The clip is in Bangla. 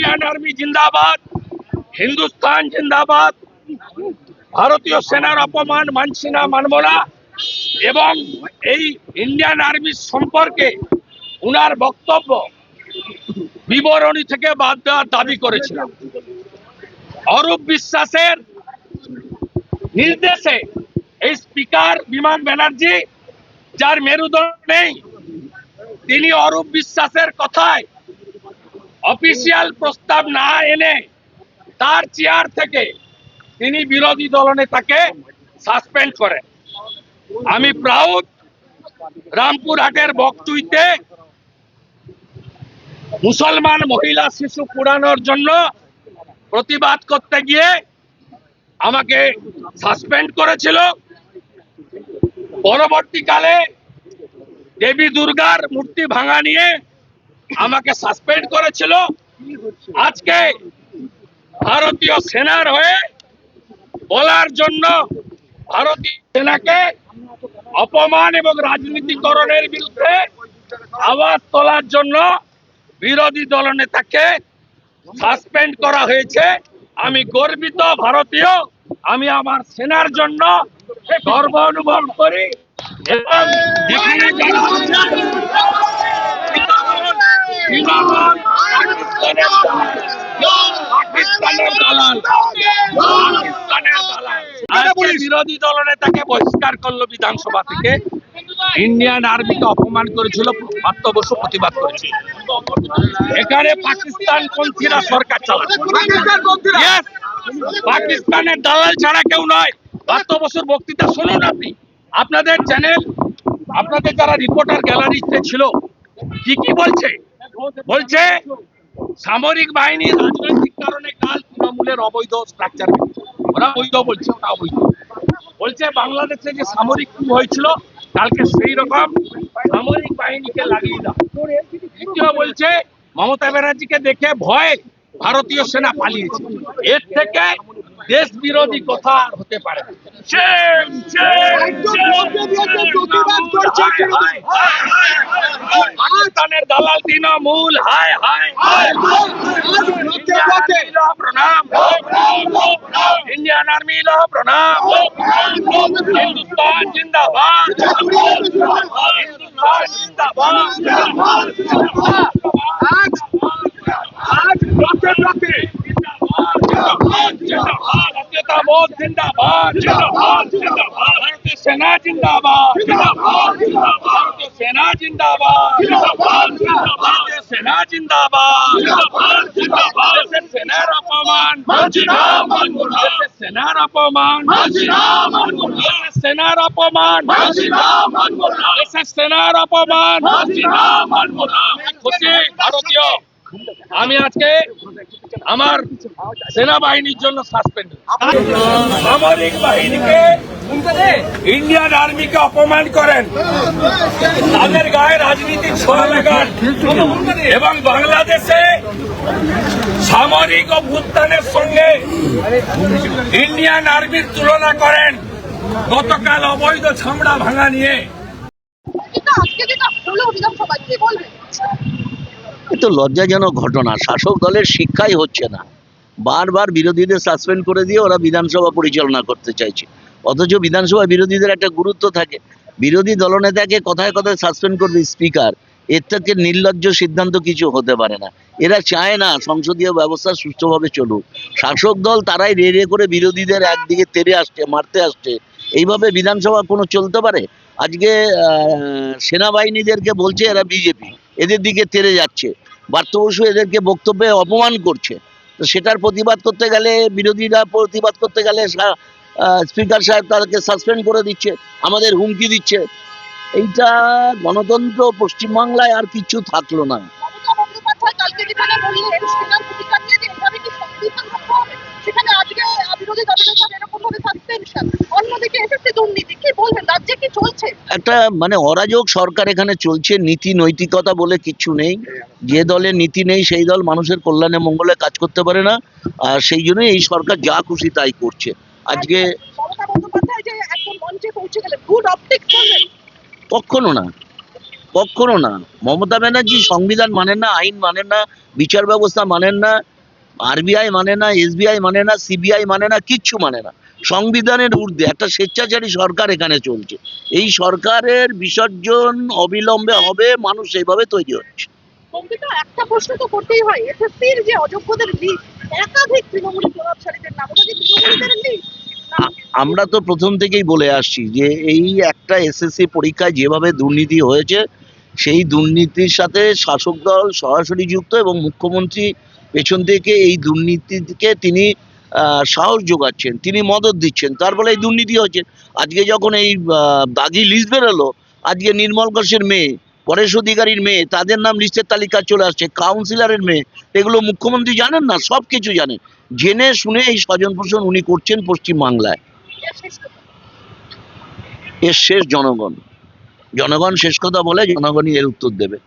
ইন্ডিয়ান আর্মি জিন্দাবাদ, হিন্দুস্তান জিন্দাবাদ, ভারতীয় সেনার অপমান মানছি না, মানব না। এবং এই ইন্ডিয়ান আর্মি সম্পর্কে উনার বক্তব্য বিবরণী থেকে বাদ দেওয়ার দাবি করেছিলাম। অরূপ বিশ্বাসের নির্দেশে এই স্পিকার বিমান ব্যানার্জি, যার মেরুদণ্ড নেই, তিনি অরূপ বিশ্বাসের কথায় অফিসিয়াল প্রস্তাব না এনে তার চেয়ার থেকে তিনি বিরোধী দলনে তাকে সাসপেন্ড করেন। আমি প্রাউড রামপুরহাটের বকটুইতে মুসলমান মহিলা শিশু পুরানোর জন্য প্রতিবাদ করতে গিয়ে আমাকে সাসপেন্ড করেছিল। পরবর্তীকালে দেবী দুর্গার মূর্তি ভাঙা নিয়ে আমাকে সাসপেন্ড করেছিল। আজকে ভারতীয় সেনার হয়ে বলার জন্য ভারতীয় সেনাকে অপমান এবং রাজনীতিকরণের বিরুদ্ধে আওয়াজ তোলার জন্য বিরোধী দলনেতাকে সাসপেন্ড করা হয়েছে। আমি গর্বিত ভারতীয়। আমি আমার সেনার জন্য গর্ব অনুভব করি এবং পাকিস্তানের দালাল পাকিস্তানের দালাল। বিরোধী দলনেতাকে বহিষ্কার করল বিধানসভা থেকে। ইন্ডিয়ান আর্মিকে অপমান করেছিল বসু প্রতিবাদ করেছিল। এখানে পাকিস্তান পন্থীরা সরকার চালাচ্ছে। পাকিস্তানের দালাল ছাড়া কেউ নয়। বসুর বক্তৃতা শুনুন আপনি। আপনাদের চ্যানেল আপনাদের যারা রিপোর্টার গ্যালারিতে ছিল কি কি বলছে? বলছে, সামরিক বাহিনী রাজনৈতিক কারণে কাল তৃণমূলের অবৈধ স্ট্রাকচার ওরা বৈধ বলছে ওটা অবৈধ। বলছে, বাংলাদেশে যে সামরিক coup হয়েছিল, কালকে সেই রকম সামরিক বাহিনীকে লাগিয়ে দাও। দ্বিতীয় বলছে, মমতা ব্যানার্জিকে দেখে ভয় ভারতীয় সেনা পালিয়েছে। এর থেকে দেশ বিরোধী কথা হতে পারে না। Shame, shame, একদম shame, মধ্যে দিয়েছে, shame, প্রতিবাদ করছে হায়, হায়, হায়, হায়, হায়। পাকিস্তানের দালাল তৃণমূল হায় হায় হায় প্রণাম ইন্ডিয়ান আর্মি লো প্রণাম হিন্দুস্তান জিন্দাবাদ হিন্দুস্তান জিন্দাবাদ আজ আজ রথে রথে জিন্দাবাদ জিন্দাবাদ জিন্দাবাদ জিন্দাবাদ ভারতীয় সেনা জিন্দাবাদ জিন্দাবাদ ভারতীয় সেনা জিন্দাবাদ জিন্দাবাদ ভারতীয় সেনা জিন্দাবাদ জিন্দাবাদ জিন্দাবাদ সেনার অপমান মানছি সেনার অপমান সেনার অপমান মানছি সেনার অপমান খুশি ভারতীয় আমি আজকে আমার সেনাবাহিনীর জন্য সাসপেন্ড সামরিক বাহিনীকে ইন্ডিয়ান আর্মিকে অপমান করেন। তাদের গায়ে রাজনীতির ছোঁয়া লাগান। এবং বাংলাদেশে সামরিক অভ্যুত্থানের সঙ্গে ইন্ডিয়ান আর্মির তুলনা করেন। গতকাল অবৈধ ছামড়া ভাঙা নিয়ে। আজকে যেটা হলো বিধানসভায়, কি তো লজ্জাজনক ঘটনা। শাসক দলের শিক্ষাই হচ্ছে না। বারবার বিরোধীদের সাসপেন্ড করে দিয়ে ওরা বিধানসভা পরিচালনা করতে চাইছে। অথচ বিধানসভা বিরোধীদের একটা গুরুত্ব থাকে। বিরোধী দলনেতাকে কথায় কথায় সাসপেন্ড করবে স্পিকার এর থেকে নির্লজ্জ সিদ্ধান্ত কিছু হতে পারে না। এরা চায় না সংসদীয় ব্যবস্থা সুষ্ঠুভাবে চলুক। শাসক দল তারাই রে রে করে বিরোধীদের একদিকে তেড়ে আসছে, মারতে আসছে। এইভাবে বিধানসভা কোনো চলতে পারে? আজকে সেনাবাহিনীদেরকে বলছে এরা বিজেপি। এদের দিকে তেরে যাচ্ছে। বার্ত এদেরকে বক্তব্যে অপমান করছে। তো সেটার প্রতিবাদ করতে গেলে, বিরোধীরা প্রতিবাদ করতে গেলে স্পিকার সাহেব তাদেরকে সাসপেন্ড করে দিচ্ছে, আমাদের হুমকি দিচ্ছে। এইটা গণতন্ত্র পশ্চিমবাংলায় আর কিছু থাকল না। সেখানে আজকে বিরোধী দলনেতার এরকম ভাবে সাসপেনশন অন্যদিকে এসএসসি দুর্নীতি। কি বলবেন? রাজ্যে কি চলছে? একটা মানে অরাজক সরকার এখানে চলছে নীতি নৈতিকতা বলে কিচ্ছু নেই। যে দলের নীতি নেই সেই দল মানুষের কল্যাণে মঙ্গলে কাজ করতে পারে না। আর সেই জন্যই এই সরকার যা খুশি তাই করছে। আজকে বলবেন? কখনো না। কখনো না। মমতা ব্যানার্জি সংবিধান মানেন না আইন মানেন না বিচার ব্যবস্থা মানেন না। আরবিআই মানে না এসবিআই মানে না সিবিআই মানে না কিচ্ছু মানে না। সংবিধানের ঊর্ধ্বে একটা স্বেচ্ছাচারী সরকার এখানে চলছে। এই সরকারের বিসর্জন অবিলম্বে হবে মানুষ এইভাবে তৈরি হচ্ছে। একটা প্রশ্ন তো করতেই হয় এসএসসির যে অযোগ্যদের একাধিক তৃণমূলী প্রভাবশালীদের নাম ওটা কি তৃণমূলীদের লিস্ট আ- আমরা তো প্রথম থেকেই বলে আসছি যে এই একটা এসএসসি পরীক্ষায় যেভাবে দুর্নীতি হয়েছে সেই দুর্নীতির সাথে শাসক দল সরাসরি যুক্ত এবং মুখ্যমন্ত্রী পেছন থেকে এই দুর্নীতিকে তিনি সাহস যোগাচ্ছেন, তিনি মদত দিচ্ছেন। তার ফলে এই দুর্নীতি হচ্ছে। আজকে যখন এই দাগি লিস্ট বেরোলো, আজকে নির্মল ঘোষের মেয়ে, পরেশ অধিকারীর মেয়ে, তাদের নাম লিস্টের তালিকা চলে আসছে, কাউন্সিলরের মেয়ে, এগুলো মুখ্যমন্ত্রী জানেন না? সব কিছু জানেন। জেনে শুনে এই স্বজন পোষণ উনি করছেন পশ্চিমবাংলায়। এর শেষ জনগণ। জনগণ শেষ কথা বলে, জনগণই এর উত্তর দেবে।